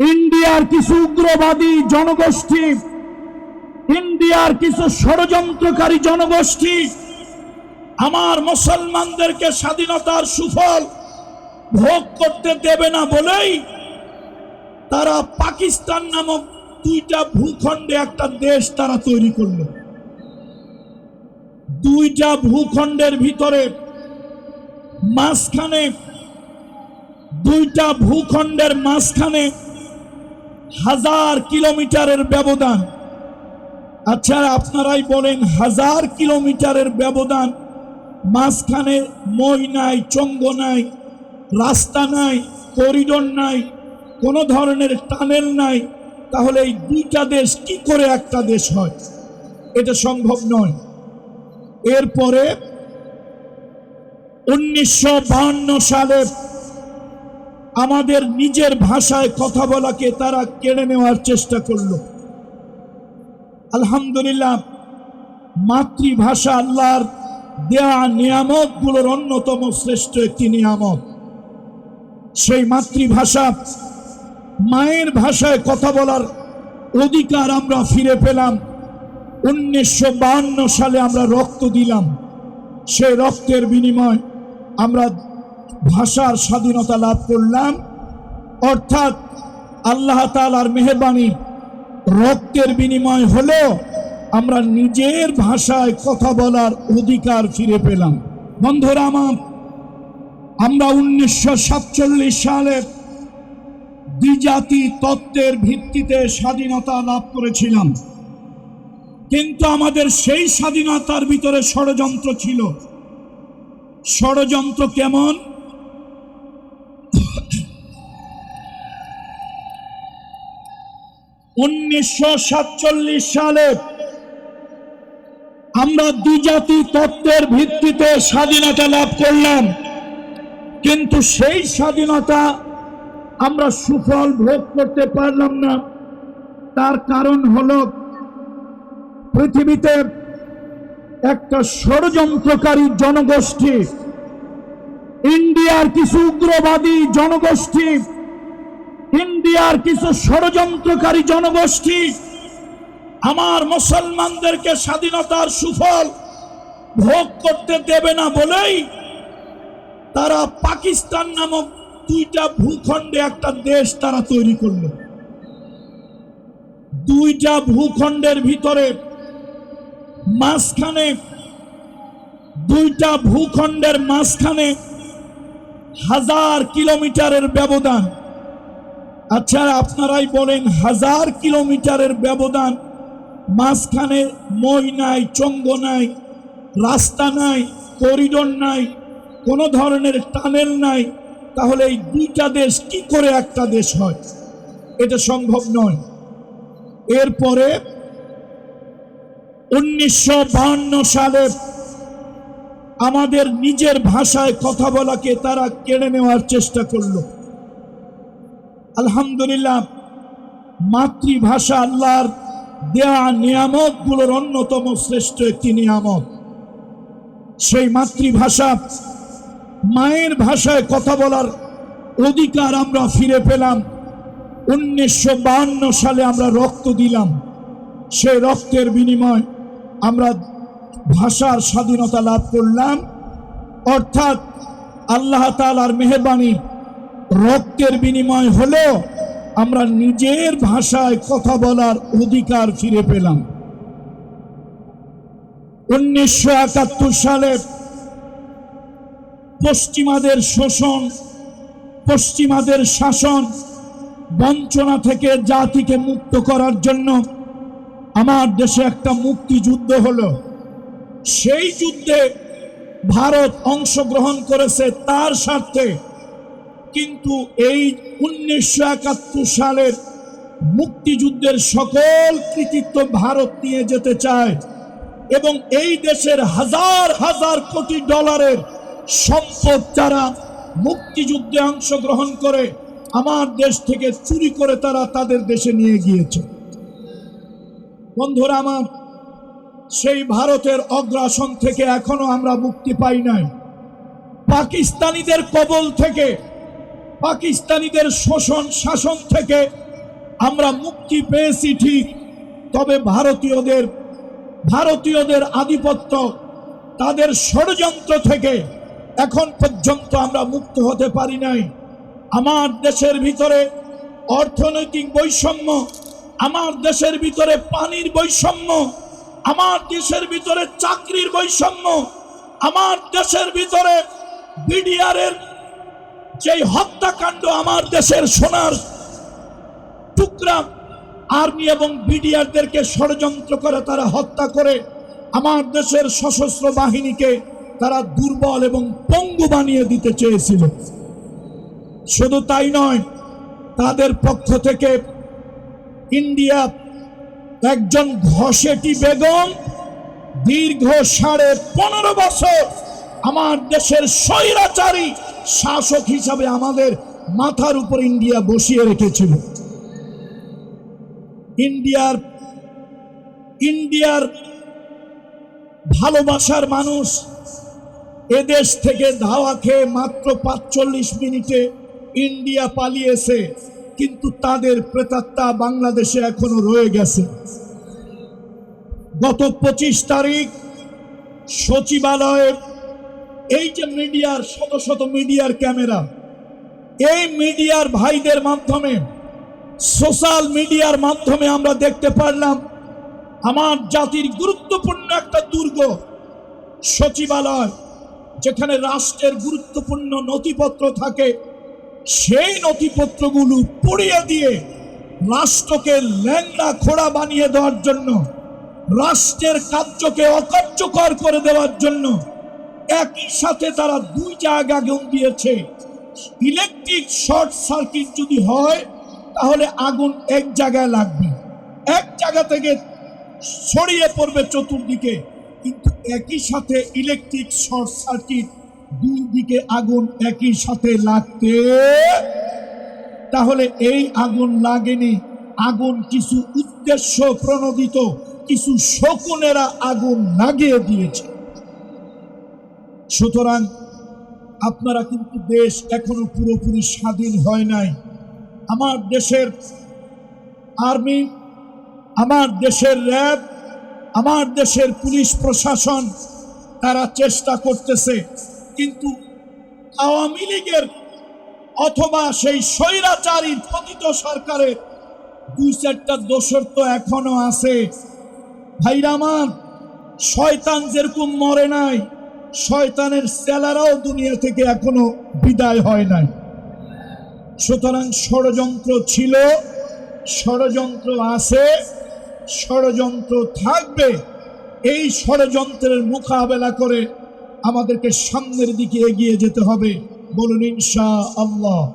ইন্ডিয়ার কিছু উগ্রবাদী জনগোষ্ঠী, ইন্ডিয়ার কিছু ষড়যন্ত্রকারী জনগোষ্ঠী আমার মুসলমানদেরকে স্বাধীনতার সুফল ভোগ করতে দেবে না বলেই তারা পাকিস্তান নামক দুইটা ভূখণ্ডে একটা দেশ তারা তৈরি করল। দুইটা ভূখণ্ডের ভিতরে মাঝখানে, দুইটা ভূখণ্ডের মাঝখানে হাজার কিলোমিটারের ব্যবধান। আচ্ছা আপনারাই বলেন, হাজার কিলোমিটারের ব্যবধান। মাঝখানে মই নাই, চঙ্গ নাই, রাস্তা নাই, করিডোর নাই, কোনো ধরনের টানেল নাই। তাহলে এই দুইটা দেশ কি করে একটা দেশ হয়? এটা সম্ভব নয়। এরপরে উনিশশো সালে আমাদের নিজের ভাষায় কথা বলাকে তারা কেড়ে নেওয়ার চেষ্টা করল। আলহামদুলিল্লাহ, মাতৃভাষা আল্লাহর দেয়া নিয়ামতগুলোর অন্যতম শ্রেষ্ঠ একটি নিয়ামত। সেই মাতৃভাষা, মায়ের ভাষায় কথা বলার অধিকার আমরা ফিরে পেলাম। উনিশশো সালে আমরা রক্ত দিলাম। সেই রক্তের বিনিময় আমরা ভাষার স্বাধীনতা লাভ করলাম। অর্থাৎ আল্লাহ তালার মেহরবানি রক্তের বিনিময় হলেও আমরা নিজের ভাষায় কথা বলার অধিকার ফিরে পেলাম। বন্ধুরা আমার, আমরা উনিশশো সাতচল্লিশ সালে দ্বিজাতি তত্ত্বের ভিত্তিতে স্বাধীনতা লাভ করেছিলাম। কিন্তু আমাদের সেই স্বাধীনতার ভিতরে ষড়যন্ত্র ছিল। ষড়যন্ত্র কেমন? উনিশশো সাতচল্লিশ সালে আমরা দ্বিজাতি তত্ত্বের ভিত্তিতে স্বাধীনতা লাভ করলাম। কিন্তু সেই স্বাধীনতা আমরা সুফল ভোগ করতে পারলাম না। তার কারণ হলো পৃথিবীতে একটা ষড়যন্ত্রকারী জনগোষ্ঠী, ইন্ডিয়ার কিছু উগ্রবাদী জনগোষ্ঠী ইন্ডিয়ার কিছু ষড়যন্ত্রকারী জনগোষ্ঠী আমার মুসলমানদেরকে স্বাধীনতার সুফল ভোগ করতে দেবে না বলেই তারা পাকিস্তান নামক দুইটা ভূখণ্ডে একটা দেশ তারা তৈরি করল। দুইটা ভূখণ্ডের ভিতরে মাঝখানে দুইটা ভূখণ্ডের মাঝখানে হাজার কিলোমিটারের ব্যবধান। আচ্ছা আপনারাই বলেন, হাজার কিলোমিটারের ব্যবধান, মাঝখানে মই নাই, চঙ্গ নাই, রাস্তা নাই, করিডোর নাই, কোনো ধরনের টানেল নাই, তাহলে এই দুইটা দেশ কি করে একটা দেশ হয়? এটা সম্ভব নয়। এরপরে উনিশশো সালে আমাদের নিজের ভাষায় কথা বলাকে তারা কেড়ে নেওয়ার চেষ্টা করল। আলহামদুলিল্লাহ, মাতৃভাষা আল্লাহর দেয়া নিয়ামতগুলোর অন্যতম শ্রেষ্ঠ একটি নিয়ামত। সেই মাতৃভাষা, মায়ের ভাষায় কথা বলার অধিকার আমরা ফিরে পেলাম। উনিশশো সালে আমরা রক্ত দিলাম। সেই রক্তের বিনিময় আমরা ভাষার স্বাধীনতা লাভ করলাম। অর্থাৎ আল্লাহ তালার মেহরবানি রক্তের বিনিময় হলেও আমরা নিজের ভাষায় কথা বলার অধিকার ফিরে পেলাম। উনিশশো একাত্তর সালে পশ্চিমাদের শোষণ, পশ্চিমাদের শাসন, বঞ্চনা থেকে জাতিকে মুক্ত করার জন্য আমার দেশে একটা মুক্তিযুদ্ধ হলো। সেই যুদ্ধে ভারত অংশগ্রহণ করেছে তার স্বার্থে কিন্তু এই উনিশশো একাত্তর সালের মুক্তিযুদ্ধের সকল কৃতিত্ব ভারত নিয়ে যেতে চায় এবং এই দেশের হাজার হাজার কোটি ডলারের সম্পদ যারা মুক্তিযুদ্ধে অংশগ্রহণ করে আমার দেশ থেকে চুরি করে তারা তাদের দেশে নিয়ে গিয়েছে। বন্ধুরা আমার, সেই ভারতের অগ্রাসন থেকে এখনও আমরা মুক্তি পাই নাই। পাকিস্তানিদের কবল থেকে পাকিস্তানিদের শোষণ, শাসন থেকে আমরা মুক্তি পেয়েছি ঠিক। তবে ভারতীয়দের ভারতীয়দের আধিপত্য তাদের ষড়যন্ত্র থেকে এখন পর্যন্ত আমরা মুক্ত হতে পারি নাই। আমার দেশের ভিতরে অর্থনৈতিক বৈষম্য, আমার দেশের ভিতরে পানির বৈষম্য, আমার দেশের ভিতরে চাকরির বৈষম্য, আমার দেশের ভিতরে বিডিআরের যেই হত্যাকাণ্ড আমার দেশের সোনার টুকরা আর্মি এবং বিডিআরদেরকে ষড়যন্ত্র করে তারা হত্যা করে, আমার দেশের সশস্ত্র বাহিনীকে তারা দুর্বল এবং পঙ্গু বানিয়ে দিতে চেয়েছিল। শুধু তাই নয়, তাদের পক্ষ থেকে ইন্ডিয়া একজন ঘষেটি বেগম দীর্ঘ সাড়ে পনেরো বছর আমার দেশের স্বৈরাচারী শাসক হিসাবে আমাদের মাথার উপর ইন্ডিয়া বসিয়ে রেখেছিল। ইন্ডিয়ার ইন্ডিয়ার ভালোবাসার মানুষ এদেশ থেকে ধাওয়া খেয়ে মাত্র পাঁচচল্লিশ মিনিটে ইন্ডিয়া পালিয়েছে, কিন্তু তাদের প্রেতাত্মা বাংলাদেশে এখনও রয়ে গেছে। গত পঁচিশ তারিখ সচিবালয়ে এই যে মিডিয়ার শত শত মিডিয়ার ক্যামেরা, এই মিডিয়ার ভাইদের মাধ্যমে, সোশ্যাল মিডিয়ার মাধ্যমে আমরা দেখতে পারলাম, আমার জাতির গুরুত্বপূর্ণ একটা দুর্গ, সচিবালয়, যেখানে রাষ্ট্রের গুরুত্বপূর্ণ নথিপত্র থাকে। সেই নথিপত্রগুলো পুড়িয়ে দিয়ে রাষ্ট্রকে ল্যাংড়া খোড়া বানিয়ে দেওয়ার জন্য, রাষ্ট্রের কার্যকে অকার্যকর করে দেওয়ার জন্য একই সাথে তারা দুই জায়গা আগুন দিয়েছে। ইলেকট্রিক শর্ট সার্কিট যদি হয়, তাহলে আগুন এক জায়গায় লাগবে। এক জায়গা থেকে ছড়িয়ে পড়বে চতুর্দিকে। কিন্তু একই সাথে ইলেকট্রিক শর্ট সার্কিট দুই দিকে আগুন একই সাথে লাগতে, তাহলে এই আগুন লাগেনি। আগুন কিছু উদ্দেশ্য প্রণোদিত, কিছু শকুনেরা আগুন লাগিয়ে দিয়েছে। সুতরাং আপনারা কিন্তু দেশ এখনও পুরোপুরি স্বাধীন হয় নাই। আমার দেশের আর্মি, আমার দেশের র্যাব, আমার দেশের পুলিশ প্রশাসন, তারা চেষ্টা করতেছে। কিন্তু আওয়ামী লীগের অথবা সেই স্বৈরাচারী পতিত সরকারের দুই চারটা দোষর তো এখনও আছে। ভাইরা আমার, শয়তান যেরকম মরে নাই শয়তানের সেলারাও দুনিয়া থেকে এখনও বিদায় হয় নাই। সুতরাং ষড়যন্ত্র ছিল, ষড়যন্ত্র আছে, ষড়যন্ত্র থাকবে। এই ষড়যন্ত্রের মোকাবেলা করে আমাদেরকে সামনের দিকে এগিয়ে যেতে হবে। বলুন ইনশা আল্লাহ